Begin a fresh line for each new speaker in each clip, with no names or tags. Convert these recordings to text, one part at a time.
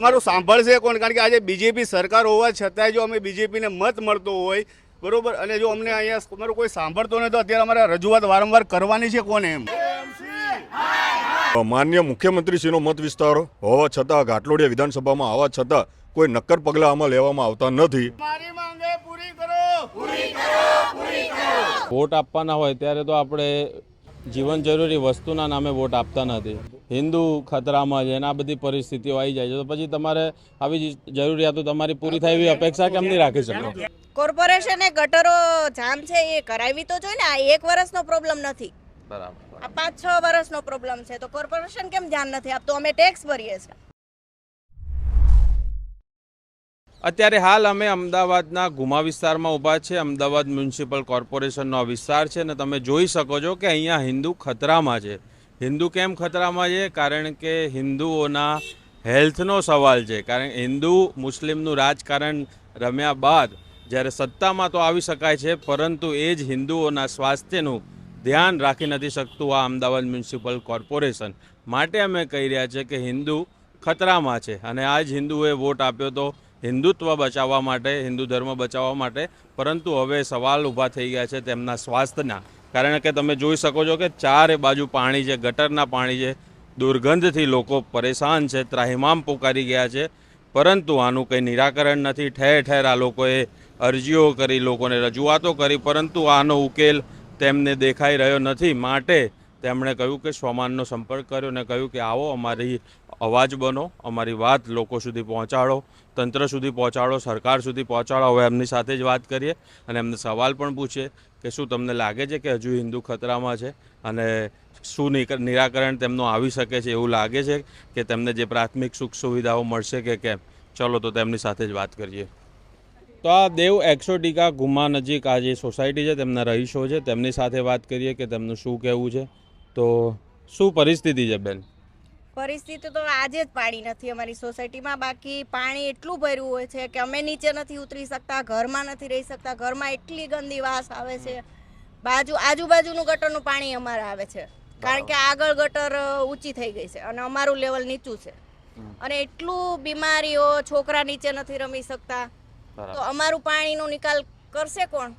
અમારું સાંભળશે કોણ? કારણ કે આજે બીજેપી સરકાર હોવા છતાંય જો અમે બીજેપીને મત મળતો હોય બરોબર? અને જો અમને અહીંયા અમારું કોઈ સાંભળતો નહીં તો અત્યારે અમારે રજૂઆત વારંવાર કરવાની છે કોને એમ?
માન્ય મુખ્યમંત્રીશ્રીનો મત વિસ્તાર હોવા છતાં ઘાટલોડિયા વિધાનસભામાં આવવા છતાં કોઈ નક્કર પગલાં આમાં લેવામાં આવતા નથી.
મારી માંગે પૂરી કરો.
વોટ આપવાના હોય ત્યારે તો આપણે જીવન જરૂરી વસ્તુના નામે વોટ આપતા નથી. હિન્દુ ખતરામાં છે અને આ બધી પરિસ્થિતિઓ આવી જાય છે. તો પછી તમારે આવી જરૂરિયાતો તમારી પૂરી થાય એવી અપેક્ષા કેમ નહીં રાખી શકો?
કોર્પોરેશને ગટરો જામ છે એ કરાવી તો જોઈએ ને આ એક વર્ષનો પ્રોબ્લેમ નથી.
બરાબર.
આ પાંચ છ વર્ષનો પ્રોબ્લેમ છે. તો કોર્પોરેશન કેમ ધ્યાન નથી આપતું? અમે ટેક્સ ભરીએ છીએ.
અત્યારે હાલ અમે અમદાવાદના ગુમા વિસ્તારમાં ઊભા છે. અમદાવાદ મ્યુનિસિપલ કોર્પોરેશનનો વિસ્તાર છે અને તમે જોઈ શકો છો કે અહીંયા હિન્દુ ખતરામાં છે. હિન્દુ કેમ ખતરામાં છે? કારણ કે હિન્દુઓના હેલ્થનો સવાલ છે. કારણ હિન્દુ મુસ્લિમનું રાજકારણ રમ્યા બાદ જ્યારે સત્તામાં તો આવી શકાય છે, પરંતુ એ જ હિન્દુઓના સ્વાસ્થ્યનું ધ્યાન રાખી નથી શકતું આ અમદાવાદ મ્યુનિસિપલ કોર્પોરેશન. માટે અમે કહી રહ્યા છીએ કે હિન્દુ ખતરામાં છે અને આ જ હિન્દુએ વોટ આપ્યો તો હિન્દુત્વ બચાવવા માટે, હિન્દુ ધર્મ બચાવવા માટે, પરંતુ હવે સવાલ ઊભા થઈ ગયા છે તેમના સ્વાસ્થ્યના. કારણ કે તમે જોઈ શકો છો કે ચારે બાજુ પાણી છે, ગટરના પાણી છે. દુર્ગંધથી લોકો પરેશાન છે, ત્રાહિમામ પોકારી ગયા છે. પરંતુ આનું કંઈ નિરાકરણ નથી. ઠેર ઠેર આ લોકોએ અરજીઓ કરી, લોકોને રજૂઆતો કરી, પરંતુ આનો ઉકેલ તેમને દેખાઈ રહ્યો નથી. માટે તેમણે કહ્યું કે સ્વમાનનો સંપર્ક કર્યો અને કહ્યું કે આવો અમારી અવાજ બનો, અમારી વાત લોકો સુધી પહોંચાડો, તંત્ર સુધી પહોંચાડો, સરકાર સુધી પહોંચાડો. હવે એમની સાથે જ વાત કરીએ અને એમને સવાલ પણ પૂછીએ કે શું તમને લાગે છે કે હજુ હિન્દુ ખતરામાં છે અને શું નિરાકરણ તેમનું આવી શકે છે? એવું લાગે છે કે તેમને જે પ્રાથમિક સુખ સુવિધાઓ મળશે કે કેમ? ચલો તો તેમની સાથે જ વાત કરીએ. તો આ દેવ એક્સોટિકા ગુમા નજીક આ જે સોસાયટી છે, તેમના રહીશો છે, તેમની સાથે વાત કરીએ કે તેમનું શું કહેવું છે? તો શું પરિસ્થિતિ છે બેન?
પરિસ્થિતિ તો આજે જ પાણી નથી અમારી સોસાયટીમાં. બાકી પાણી એટલું ભર્યું હોય છે કે અમે નીચે નથી ઉતરી શકતા ઘરમાં નથી રહી શકતા ઘરમાં એટલી ગંદી વાસ આવે છે. બાજુ આજુબાજુનું ગટરનું પાણી અમારે આવે છે. કારણ કે આગળ ગટર ઊંચી થઈ ગઈ છે અને અમારું લેવલ નીચું છે. અને એટલું બીમારીઓ છોકરા નીચે નથી રમી શકતા. તો અમારું પાણીનો નિકાલ કરશે કોણ?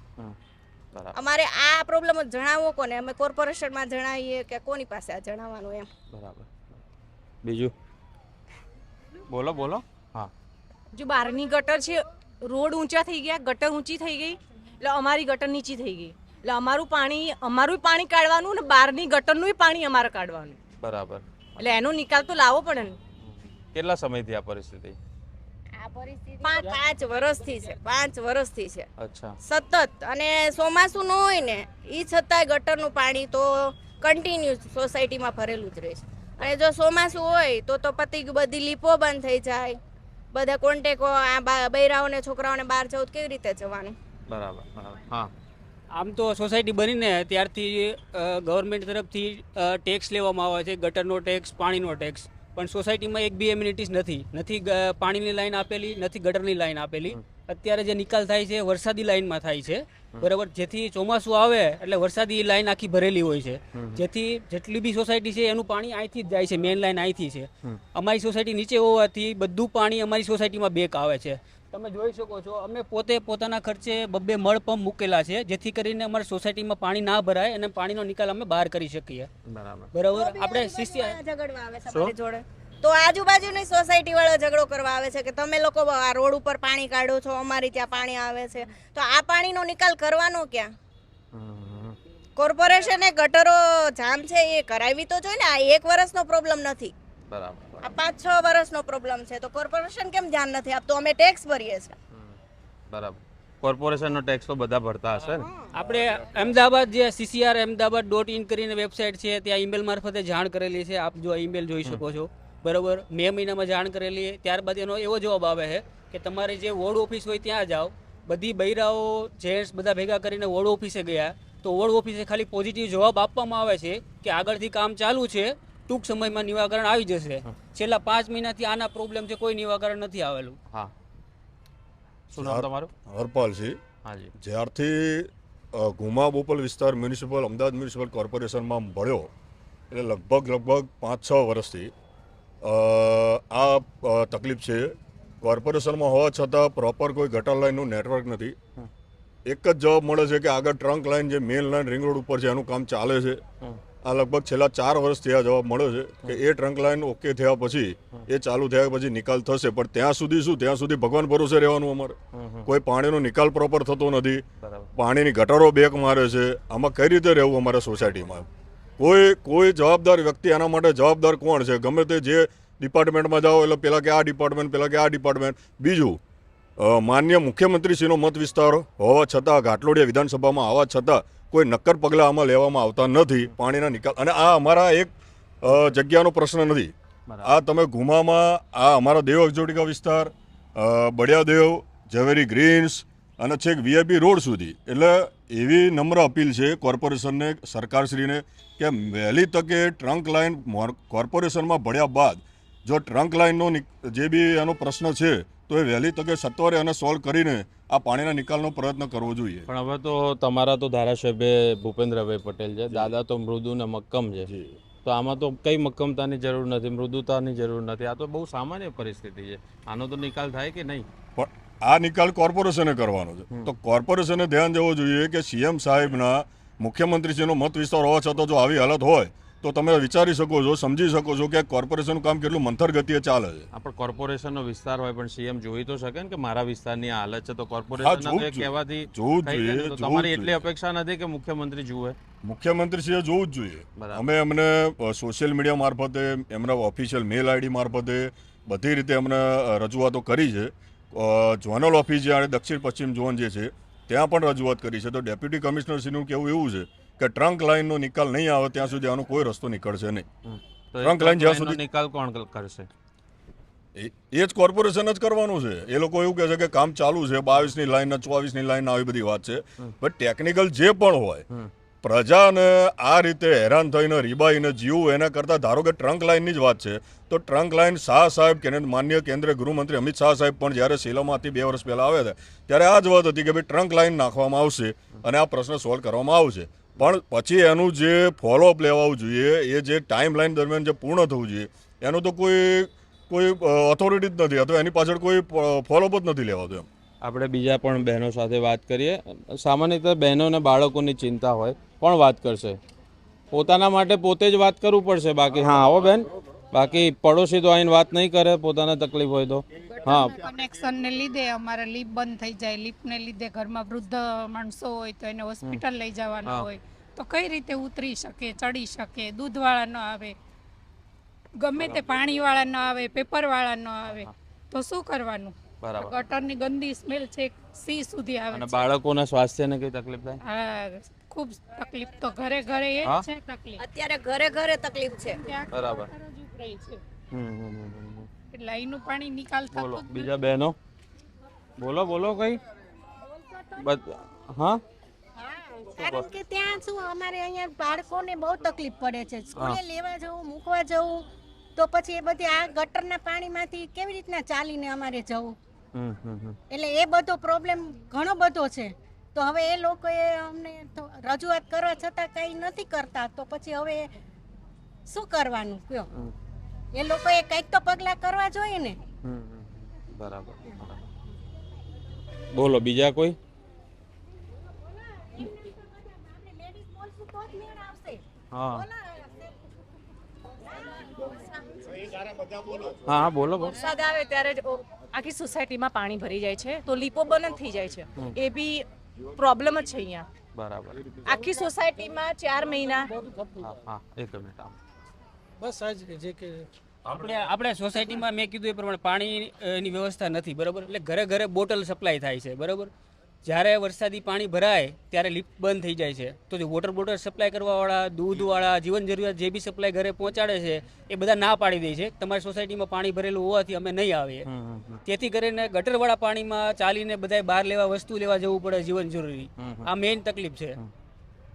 અમારે આ પ્રોબ્લેમ જણાવો કોને? અમે કોર્પોરેશનમાં જણાવીએ કે કોની પાસે આ જણાવવાનું એમ?
બરાબર. બીજું? બોલો બોલો. હા.
જો બહારની ગટર છે રોડ ઊંચા થઈ ગયા ગટર ઊંચી થઈ ગઈ એટલે અમારી ગટર નીચી થઈ ગઈ. એટલે અમારું પાણી અમારું પાણી કાઢવાનું ને બહારની ગટરનું પાણી અમારે કાઢવાનું.
બરાબર.
એટલે એનો નિકાલ તો લાવવો પડે ને.
કેટલા સમયથી આ પરિસ્થિતિ?
આ પરિસ્થિતિ પાંચ વર્ષથી છે પાંચ વર્ષથી છે.
અચ્છા.
સતત અને ચોમાસું ન હોય ને એ છતાંય ગટરનું પાણી તો કન્ટિન્યુ સોસાયટીમાં ભરેલું જ રહે છે. અને જો ચોમાસું હોય તો તો પતી બધી લીપો બંધ થઈ જાય. બધા કોન્ટેકો આ બા- બૈરાઓને છોકરાઓને બહાર જવું કેવી રીતે જવાનું?
બરાબર બરાબર. હા.
આમ તો સોસાયટી બનીને ત્યારથી ગવર્મેન્ટ તરફથી ટેક્સ લેવામાં આવે છે ગટરનો ટેક્સ પાણીનો ટેક્સ પણ સોસાયટીમાં એક બી એમ્યુનિટીઝ નથી. નથી પાણીની લાઈન આપેલી નથી ગટરની લાઈન આપેલી. અત્યારે જે નિકાલ થાય છે વરસાદી લાઈનમાં થાય છે. બરાબર? જેથી ચોમાસું આવે એટલે વરસાદી લાઈન આખી ભરેલી હોય છે. જેથી જેટલી બી સોસાયટી છે એનું પાણી અહીંથી જ જાય છે મેઇન લાઇન અહીંથી છે. અમારી સોસાયટી નીચે હોવાથી બધું પાણી અમારી સોસાયટીમાં બેક આવે છે. તમે જોઈ શકો છો અમે પોતે પોતાના ખર્ચે બબ્બે મળ પંપ મૂકેલા છે જેથી કરીને અમારી સોસાયટીમાં પાણી ના ભરાય અને પાણીનો નિકાલ અમે બહાર કરી શકીએ.
બરાબર.
બરાબર? આપણે શિષ્ય
તો આજુબાજુની સોસાયટી વાળો ઝઘડો કરવા આવે છે કે તમે લોકો આ રોડ ઉપર પાણી કાઢો છો અમારી ત્યાં પાણી આવે છે. તો આ પાણીનો નિકાલ કરવાનો ક્યાં? કોર્પોરેશને ગટરો જામ છે એ કરાવી તો જોઈએ ને આ એક વર્ષનો પ્રોબ્લેમ નથી.
બરાબર
આ પાંચ છ વર્ષનો પ્રોબ્લેમ છે. તો કોર્પોરેશન કેમ ધ્યાન નથી આપતું? અમે ટેક્સ ભરીએ છીએ.
બરાબર. કોર્પોરેશનનો ટેક્સ તો બધા ભરતા હશે ને?
આપણે અમદાવાદ જે સીસીઆર અમદાવાદ ડોટ ઇન કરીને વેબસાઇટ છે ત્યાં ઈમેલ મારફતે જાણ કરેલી છે. આપ જો ઈમેલ જોઈ શકો છો. બરાબર મે મહિનામાં જાણ કરેલી. ત્યારબાદ એનો એવો જવાબ આવે છે કે તમારે જે વોર્ડ ઓફિસ હોય ત્યાં જાઓ. બધી બૈરાઓ જેન્ટ્સ બધા ભેગા કરીને વોર્ડ ઓફિસે ગયા. તો વોર્ડ ઓફિસે ખાલી પોઝિટિવ જવાબ આપવામાં આવે છે કે આગળથી કામ ચાલુ છે ટૂંક સમયમાં નિવાકરણ આવી જશે. છેલ્લા પાંચ મહિનાથી આના પ્રોબ્લેમ છે કોઈ નિવાકરણ નથી આવેલું.
હા. શું નામ તમારું?
હરપાલસિંહ
હાજી
જ્યારથી ઘુમા ગુમા બોપલ વિસ્તાર મ્યુનિસિપલ અમદાવાદ મ્યુનિસિપલ કોર્પોરેશનમાં ભળ્યો એટલે લગભગ લગભગ પાંચ છ વર્ષથી આ તકલીફ છે. કોર્પોરેશનમાં હોવા છતાં પ્રોપર કોઈ ગટર લાઇનનું નેટવર્ક નથી. એક જ જવાબ મળે છે કે આગળ ટ્રંક લાઇન જે મેઇન લાઇન રિંગ રોડ ઉપર છે એનું કામ ચાલે છે. આ લગભગ છેલ્લા ચાર વર્ષથી આ જવાબ મળ્યો છે કે એ ટ્રંક લાઇન ઓકે થયા પછી એ ચાલુ થયા પછી નિકાલ થશે. પણ ત્યાં સુધી શું? ત્યાં સુધી ભગવાન ભરોસે રહેવાનું અમારે. કોઈ પાણીનો નિકાલ પ્રોપર થતો નથી. પાણીની ગટરો બેક મારે છે. આમાં કઈ રીતે રહેવું અમારા સોસાયટીમાં કોઈ કોઈ જવાબદાર વ્યક્તિ આના માટે જવાબદાર કોણ છે? ગમે તે જે ડિપાર્ટમેન્ટમાં જાઓ એટલે પેલા કે આ ડિપાર્ટમેન્ટ પેલા કે આ ડિપાર્ટમેન્ટ. બીજું માન્ય મુખ્યમંત્રીશ્રીનો મત વિસ્તાર હોવા છતાં ઘાટલોડિયા વિધાનસભામાં આવવા છતાં કોઈ નક્કર પગલાં આમાં લેવામાં આવતા નથી પાણીના નિકાલ. અને આ અમારા એક જગ્યાનો પ્રશ્ન નથી. આ તમે ગુમામાં આ અમારા દેવ એક્ઝોટિકા વિસ્તાર બડિયાદેવ બળિયાદેવ ઝવેરી ગ્રીન્સ અને છેક વીઆઈપી રોડ સુધી. એટલે એવી નમ્ર અપીલ છે કોર્પોરેશનને સરકારશ્રીને કે વહેલી તકે ટ્રંક લાઇન કોર્પોરેશનમાં ભળ્યા બાદ જો ટ્રંક લાઇનનો જે બી એનો પ્રશ્ન છે તો એ વહેલી તકે સત્વરે અને સોલ્વ કરીને આ પાણીના નિકાલનો પ્રયત્ન કરવો જોઈએ.
પણ હવે તો તમારા તો ધારાસભ્ય ભૂપેન્દ્રભાઈ પટેલ છે દાદા તો મૃદુ ને મક્કમ છે. તો આમાં તો કઈ મક્કમતાની જરૂર નથી મૃદુતાની જરૂર નથી. આ તો બહુ સામાન્ય પરિસ્થિતિ છે. આનો તો નિકાલ થાય કે નહીં?
પણ આ નિકાલ કોર્પોરેશને કરવાનો છે. તો કોર્પોરેશને ધ્યાન દેવું જોઈએ કે સીએમ સાહેબના મુખ્યમંત્રીશ્રીનો મત વિસ્તાર હોવા છતાં જો આવી હાલત હોય તો તમે વિચારી શકો છો સમજી શકો છો કે કોર્પોરેશનનું કામ કેટલું મંથર ગતિએ ચાલે છે.
આપણે કોર્પોરેશનનો વિસ્તાર હોય પણ સીએમ જોઈ તો શકે ને કે મારા વિસ્તારની હાલત છે તો કોર્પોરેશન કહેવાથી
જોવું. જોઈએ,
તમારી એટલી અપેક્ષા નથી કે મુખ્યમંત્રી જુએ.
મુખ્યમંત્રીશ્રીએ જોવું જ જોઈએ. અમે એમને સોશિયલ મીડિયા મારફતે એમના ઓફિશિયલ મેલ આઈડી મારફતે બધી રીતે અમને રજૂઆતો કરી છે. ઝોનલ ઓફિસ જે દક્ષિણ પશ્ચિમ ઝોન જે છે ત્યાં પણ રજૂઆત કરી છે. તો ડેપ્યુટી કમિશનરશ્રીનું કહેવું એવું છે કે ટ્રંક લાઇનનો નિકાલ નહીં આવે ત્યાં સુધી આનો કોઈ રસ્તો નીકળશે નહીં. ટ્રંક લાઇન જ્યાં સુધી-
નિકાલ કોણ કરશે?
એ જ કોર્પોરેશન જ કરવાનું છે. એ લોકો એવું કહે છે કે કામ ચાલુ છે બાવીસની લાઈન ચોવીસની લાઈન આવી બધી વાત છે. બટ ટેકનિકલ જે પણ હોય. પ્રજાને આ રીતે હેરાન થઈને, રીબાઈને જીવવું એના કરતાં ધારો કે ટ્રંક લાઇનની જ વાત છે, તો ટ્રંક લાઇન શાહ સાહેબ કે માન્ય કેન્દ્રીય ગૃહમંત્રી અમિત શાહ સાહેબ પણ જ્યારે શિલોમાંથી બે વર્ષ પહેલાં આવ્યા હતા, ત્યારે આ જ વાત હતી કે ભાઈ ટ્રંક લાઇન નાખવામાં આવશે અને આ પ્રશ્ન સોલ્વ કરવામાં આવશે. પણ પછી એનું જે ફોલોઅપ લેવાવું જોઈએ, એ જે ટાઈમ લાઈન દરમિયાન જે પૂર્ણ થવું જોઈએ, એનું તો કોઈ કોઈ ઓથોરિટી જ નથી, અથવા એની પાછળ કોઈ ફોલોઅપ જ નથી લેવાતું એમ.
આપણે બીજા પણ બહેનો સાથે વાત કરીએ. સામાન્ય રીતે બહેનો અને બાળકોની ચિંતા હોય કોણ વાત કરશે. પોતાના માટે પોતે જ વાત કરવું પડશે બાકી. હા આવો બેન. બાકી પડોશી તો આઈને વાત નહીં કરે પોતાને તકલીફ હોય તો. હા.
કનેક્શનને લીધે અમારે લીપ બંધ થઈ જાય. લીપને લીધે ઘરમાં વૃદ્ધ માણસો હોય તો એને હોસ્પિટલ લઈ જવાના હોય. તો કઈ રીતે ઉતરી શકે ચડી શકે દૂધવાળા ન આવે? ગમે તે પાણીવાળા ન આવે પેપરવાળા ન આવે? તો શું કરવાનું?
બરાબર.
ગટરની ગંદી સ્મેલ છે સી સુધી આવે
અને બાળકોના સ્વાસ્થ્યને કઈ તકલીફ થાય?
હા ખૂબ તકલીફ તો ઘરે ઘરે એ જ છે તકલીફ.
અત્યારે ઘરે ઘરે તકલીફ છે.
ત્યાં
બરાબર.
એટલે અહીંનું પાણી નિકાલ
બોલો બીજા બહેનો? બોલો બોલો કઈ? હા?
કારણ કે ત્યાં શું અમારે અહીંયા બાળકોને બહુ તકલીફ પડે છે. સ્કૂલે લેવા જવું મૂકવા જવું તો પછી એ બધી આ ગટરના પાણીમાંથી કેવી રીતના ચાલીને અમારે જવું. એટલે એ બધો પ્રોબ્લેમ ઘણો બધો છે. તો હવે એ લોકોએ અમને રજૂઆત કરવા છતાં કંઈ નથી કરતા. તો પછી હવે શું કરવાનું કયો? એ લોકોએ કંઈક તો પગલાં કરવા જોઈએ ને.
બરાબર. બોલો બીજા કોઈ? હા. હા. હા બોલો બોલો.
વરસાદ આવે ત્યારે જ આખી સોસાયટીમાં પાણી ભરી જાય છે તો લીપો બંધ થઈ જાય છે. એ બી પ્રોબ્લેમ જ છે અહીંયા.
બરાબર.
આખી સોસાયટીમાં ચાર મહિના.
હા હા એક મિનિટ
બસ આજ જે કે આપણે આપણે સોસાયટીમાં મેં કીધું એ પ્રમાણે પાણીની વ્યવસ્થા નથી બરાબર? એટલે ઘરે ઘરે બોટલ સપ્લાય થાય છે બરાબર? જ્યારે વરસાદી પાણી ભરાય ત્યારે લિફ્ટ બંધ થઈ જાય છે. તો જે વોટર બોટલ સપ્લાય કરવાવાળા દૂધવાળા જીવન જરૂરિયાત જે બી સપ્લાય ઘરે પહોંચાડે છે એ બધા ના પાડી દે છે. તમારી સોસાયટીમાં પાણી ભરેલું હોવાથી અમે નહીં આવીએ. તેથી કરીને ગટરવાળા પાણીમાં ચાલીને બધાય બહાર લેવા વસ્તુ લેવા જવું પડે જીવન જરૂરી. આ મેઇન તકલીફ છે.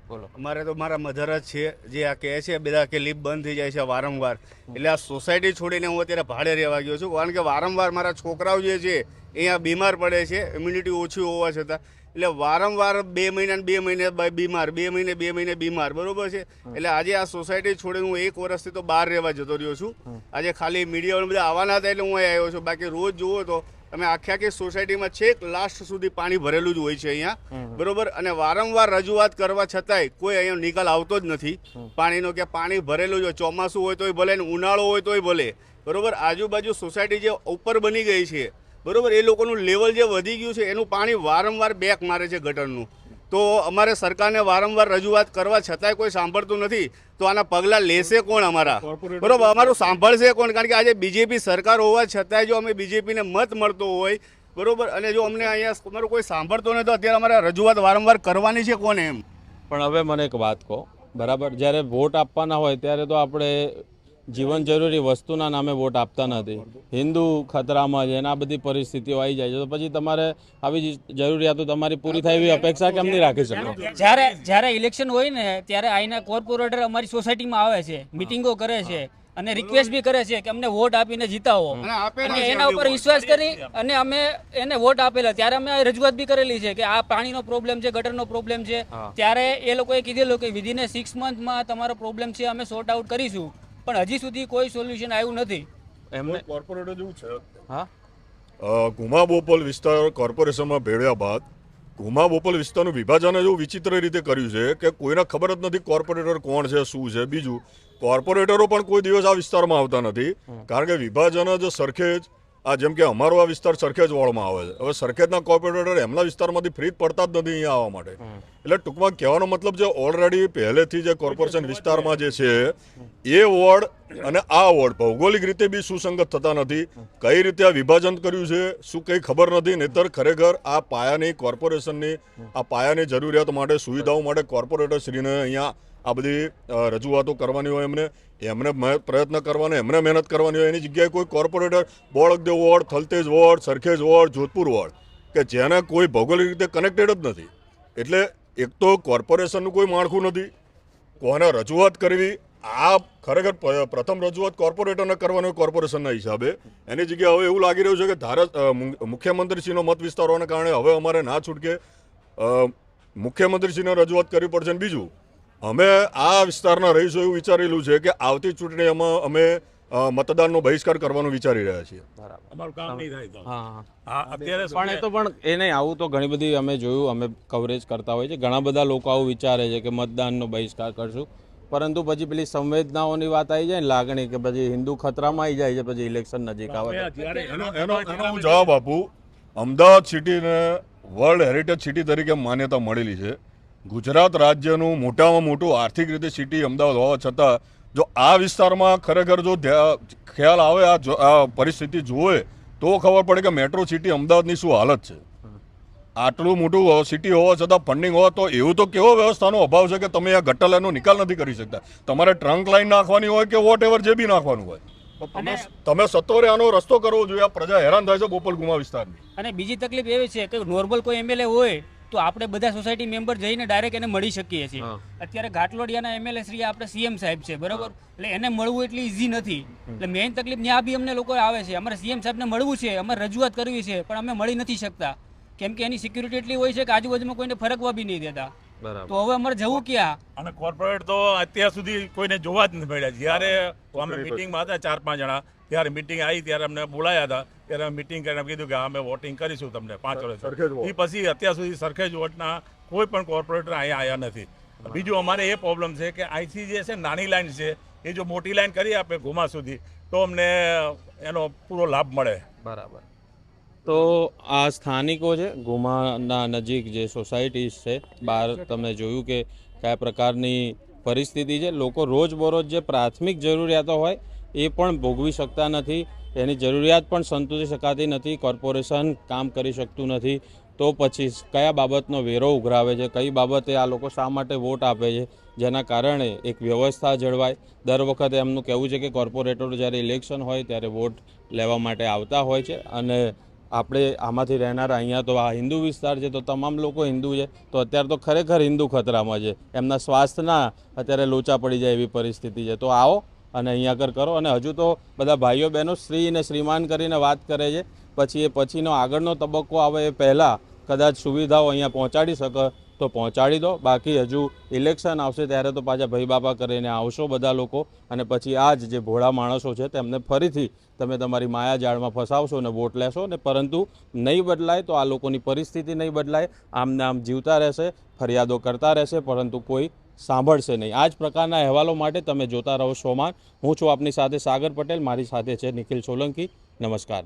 બોલો.
અમારે તો મારા મધર જ છે જે આ કહે છે બધા કે લીપ બંધ થઈ જાય છે વારંવાર. એટલે આ સોસાયટી છોડીને હું અત્યારે ભાડે રહેવા ગયો છું કારણ કે વારંવાર મારા છોકરાઓ જે છે અહીંયા બીમાર પડે છે ઇમ્યુનિટી ઓછી હોવા છતાં. એટલે વારંવાર બે મહિના બે મહિને બીમાર બે મહિને બે મહિને બીમાર બરોબર છે? એટલે આજે આ સોસાયટી છોડીને હું એક વર્ષથી તો બહાર રહેવા જતો રહ્યો છું. આજે ખાલી મીડિયા બધા આવવાના હતા એટલે હું આવ્યો છું. બાકી રોજ જુઓ તો તમે આખી આખી સોસાયટીમાં છેક લાસ્ટ સુધી પાણી ભરેલું જ હોય છે અહીંયા. બરોબર? અને વારંવાર રજૂઆત કરવા છતાંય કોઈ અહીંયા નિકાલ આવતો જ નથી. પાણીનો કે પાણી ભરેલું જ હોય ચોમાસું હોય તોય ભલે ને ઉનાળો હોય તોય ભલે. બરોબર? આજુબાજુ સોસાયટી જે ઉપર બની ગઈ છે બરોબર? એ લોકોનું લેવલ જે વધી ગયું છે એનું પાણી વારંવાર બેક મારે છે ગટરનું. તો અમારે સરકારને વારંવાર રજૂઆત કરવા છતાંય કોઈ સાંભળતું નથી. તો આના પગલાં લેશે કોણ અમારા? બરોબર અમારું સાંભળશે કોણ? કારણ કે આજે બીજેપી સરકાર હોવા છતાંય જો અમે બીજેપીને મત મળતો હોય બરોબર? અને જો અમને અહીંયા અમારું કોઈ સાંભળતો નહીં તો અત્યારે અમારે રજૂઆત વારંવાર કરવાની છે કોને એમ?
પણ હવે મને એક વાત કહો. બરાબર? જ્યારે વોટ આપવાના હોય ત્યારે તો આપણે જીવન જરૂરી વસ્તુના નામે વોટ આપતા નથી. હિન્દુ ખતરામાં છે અને આ બધી પરિસ્થિતિઓ આવી જાય છે. તો પછી તમારે આવી જરૂરિયાતો તમારી પૂરી થાય એવી અપેક્ષા કેમ નહીં રાખી શકો?
જ્યારે જ્યારે ઇલેક્શન હોય ને ત્યારે અહીંના કોર્પોરેટર અમારી સોસાયટીમાં આવે છે મિટિંગો કરે છે અને રિક્વેસ્ટ બી કરે છે કે અમને વોટ આપીને જીતાવો.
અને
એના ઉપર વિશ્વાસ કરી અને અમે એને વોટ આપેલા. ત્યારે અમે રજૂઆત બી કરેલી છે કે આ પાણીનો પ્રોબ્લેમ છે ગટરનો પ્રોબ્લેમ છે. ત્યારે એ લોકોએ કીધેલું કે વિધિને સિક્સ મંથમાં તમારો પ્રોબ્લેમ છે અમે સોર્ટ આઉટ કરીશું. પણ હજી સુધી કોઈ સોલ્યુશન આવ્યું નથી.
એમને
કોર્પોરેટર જેવું છે
હા?
ગુમા બોપલ વિસ્તાર કોર્પોરેશનમાં ભેળ્યા બાદ ગુમા બોપલ વિસ્તારનું વિભાજન એવું વિચિત્ર રીતે કર્યું છે કે કોઈને ખબર જ નથી કોર્પોરેટર કોણ છે શું છે. બીજું કોર્પોરેટરો પણ કોઈ દિવસ આ વિસ્તારમાં આવતા નથી. કારણ કે વિભાજન જ સરખેજ આ જેમ કે અમારો આ વિસ્તાર સરખેજ વોર્ડમાં આવે છે. હવે સરખેજના કોર્પોરેટર એમના વિસ્તારમાંથી ફ્રી જ પડતા જ નથી અહીંયા આવવા માટે. એટલે ટૂંકમાં કહેવાનો મતલબ જે ઓલરેડી પહેલેથી જે કોર્પોરેશન વિસ્તારમાં જે છે એ વોર્ડ અને આ વોર્ડ ભૌગોલિક રીતે બી સુસંગત થતા નથી. કઈ રીતે આ વિભાજન કર્યું છે શું કંઈ ખબર નથી નહીતર ખરેખર આ પાયાની કોર્પોરેશનની આ પાયાની જરૂરિયાત માટે સુવિધાઓ માટે કોર્પોરેટર શ્રીને અહીંયા આ બધી રજૂઆતો કરવાની હોય એમને એમને પ્રયત્ન કરવાનો, એમને મહેનત કરવાની હોય, એની જગ્યાએ કોઈ corporator Bodakdev ward, Thaltej ward, Sarkhej ward, Jodhpur ward, કે જેના કોઈ ભૌગોલિક રીતે કનેક્ટેડ જ નથી. એટલે એક તો કોર્પોરેશનનું કોઈ માળખું નથી. કોને રજૂઆત કરવી, આ ખરેખર પ્રથમ રજૂઆત કોર્પોરેટરને કરવાનો કોર્પોરેશનના હિસાબે. એની જગ્યાએ હવે એવું લાગી રહ્યું છે કે મુ- મુખ્યમંત્રીશ્રીનો મત વિસ્તાર હોવાને કારણે હવે અમારે ના છૂટકે મુખ્યમંત્રીશ્રીને રજૂઆત કરવી પડશે અને બીજું. અમે આ વિસ્તારના રહીશો એવું વિચારેલું છે કે આવતી ચૂંટણીમાં અમે મતદાનનો બહિષ્કાર કરવાનું વિચારી રહ્યા છીએ.
અમારું કામ નહીં થાય તો.
હા. હા
હા અત્યારે
પણ એ તો પણ એ નહીં આવું તો ઘણી બધી અમે જોયું અમે કવરેજ કરતા હોય છે. ઘણા બધા લોકો આવું વિચારે છે કે મતદાનનો બહિષ્કાર કરશું. પરંતુ પછી પેલી સંવેદનાઓની વાત આવી જાય ને લાગણી કે પછી હિન્દુ ખતરામાં આવી જાય છે પછી ઇલેક્શન નજીક આવે
એનો હું જવાબ આપું. અમદાવાદ સિટીને વર્લ્ડ હેરિટેજ સિટી તરીકે માન્યતા મળેલી છે. ગુજરાત રાજ્યનું મોટામાં મોટું આર્થિક રીતે સિટી અમદાવાદ હોવા છતાં જો આ વિસ્તારમાં ખરેખર જો ખ્યાલ આવે આ આ પરિસ્થિતિ જોવે તો ખબર પડે કે મેટ્રો સિટી અમદાવાદની શું હાલત છે. આટલું મોટું સિટી હોવા છતાં ફંડિંગ હોવા તો એવું તો કેવો વ્યવસ્થાનો અભાવ છે કે તમે આ ગટરલાઈનનો નિકાલ નથી કરી શકતા? તમારે ટ્રંક લાઈન નાખવાની હોય કે વોટ એવર જે બી નાખવાનું હોય? તો તમે તમે સત્વરે આનો રસ્તો કરવો જોઈએ આ પ્રજા હેરાન થાય છે બોપલ ગુમા વિસ્તારની.
અને બીજી તકલીફ એવી છે કે નોર્મલ કોઈ એમએલએ હોય તો આપણે બધા સોસાયટી મેમ્બર જઈને ડાયરેક્ટ એને મળી શકીએ છીએ. અત્યારે ઘાટલોડિયાના એમએલએ શ્રી આપણે સીએમ સાહેબ છે બરાબર? એટલે એને મળવું એટલી ઈઝી નથી. એટલે મેઇન તકલીફ ત્યાં બી અમને લોકો આવે છે. અમારે સીએમ સાહેબને મળવું છે અમારે રજૂઆત કરવી છે પણ અમે મળી નથી શકતા. કેમ કે એની સિક્યુરિટી એટલી હોય છે કે આજુબાજુમાં કોઈને ફરકવા બી નહીં દેતા. તો હવે અમારે જવું ક્યાં?
અને કોર્પોરેટ તો અત્યાર સુધી કોઈને જોવા જ નથી મળ્યા. જ્યારે અમે મિટિંગમાં હતા ચાર પાંચ જણા ત્યારે મિટિંગ આવી ત્યારે અમને બોલાયા હતા. ત્યારે અમે મિટિંગ કરીને અમે કીધું કે અમે વોટિંગ કરીશું તમને પાંચ
સરખેજ
વર્ષ એ પછી અત્યાર સુધી સરખેજ વોટના કોઈ પણ કોર્પોરેટર અહીંયા આવ્યા નથી. બીજું અમારે એ પ્રોબ્લેમ છે કે અહીંથી જે છે નાની લાઇન છે એ જો મોટી લાઇન કરી આપે ઘુમા સુધી તો અમને એનો પૂરો લાભ મળે.
બરાબર. તો આ સ્થાનિકો છે ગુમાના નજીક જે સોસાયટીઝ છે બહાર તમે જોયું કે કયા પ્રકારની પરિસ્થિતિ છે. લોકો રોજબરોજ જે પ્રાથમિક જરૂરિયાતો હોય એ પણ ભોગવી શકતા નથી. એની જરૂરિયાત પણ સંતોષી શકાતી નથી. કોર્પોરેશન કામ કરી શકતું નથી. તો પછી કયા બાબતનો વેરો ઉઘરાવે છે? કઈ બાબતે આ લોકો શા માટે વોટ આપે છે? જેના કારણે એક વ્યવસ્થા જળવાય. દર વખતે એમનું કહેવું છે કે કોર્પોરેટરો જ્યારે ઇલેક્શન હોય ત્યારે વોટ લેવા માટે આવતા હોય છે. અને આપણે આમાંથી રહેનારા અહીંયા તો આ હિન્દુ વિસ્તાર છે, તો તમામ લોકો હિન્દુ છે. તો અત્યારે તો ખરેખર હિન્દુ ખતરામાં છે. એમના સ્વાસ્થ્યના અત્યારે લોચા પડી જાય એવી પરિસ્થિતિ છે. તો આવો. અને અહીંયા આગળ કરો. અને હજુ તો બધા ભાઈઓ બહેનો શ્રી અને શ્રીમાન કરીને વાત કરે છે. પછી એ પછીનો આગળનો તબક્કો આવે એ પહેલાં. કદાચ સુવિધાઓ અહીંયા પહોંચાડી શકે તો પહોંચાડી દો. બાકી હજુ ઇલેક્શન આવશે ત્યારે તો પાછા ભાઈ બાપા કરીને આવશો બધા લોકો. અને પછી આ જ જે ભોળા માણસો છે તેમને ફરીથી તમે તમારી માયા જાળમાં ફસાવશો અને વોટ લેશો ને પરંતુ નહીં બદલાય તો આ લોકોની પરિસ્થિતિ નહીં બદલાય. આમને આમ જીવતા રહેશે, ફરિયાદો કરતા રહેશે, પરંતુ કોઈ સાંભળશે નહીં. આ જ પ્રકારના અહેવાલો માટે તમે જોતા રહો શોમાં હું છું આપની સાથે સાગર પટેલ, મારી સાથે છે નિખિલ સોલંકી. નમસ્કાર.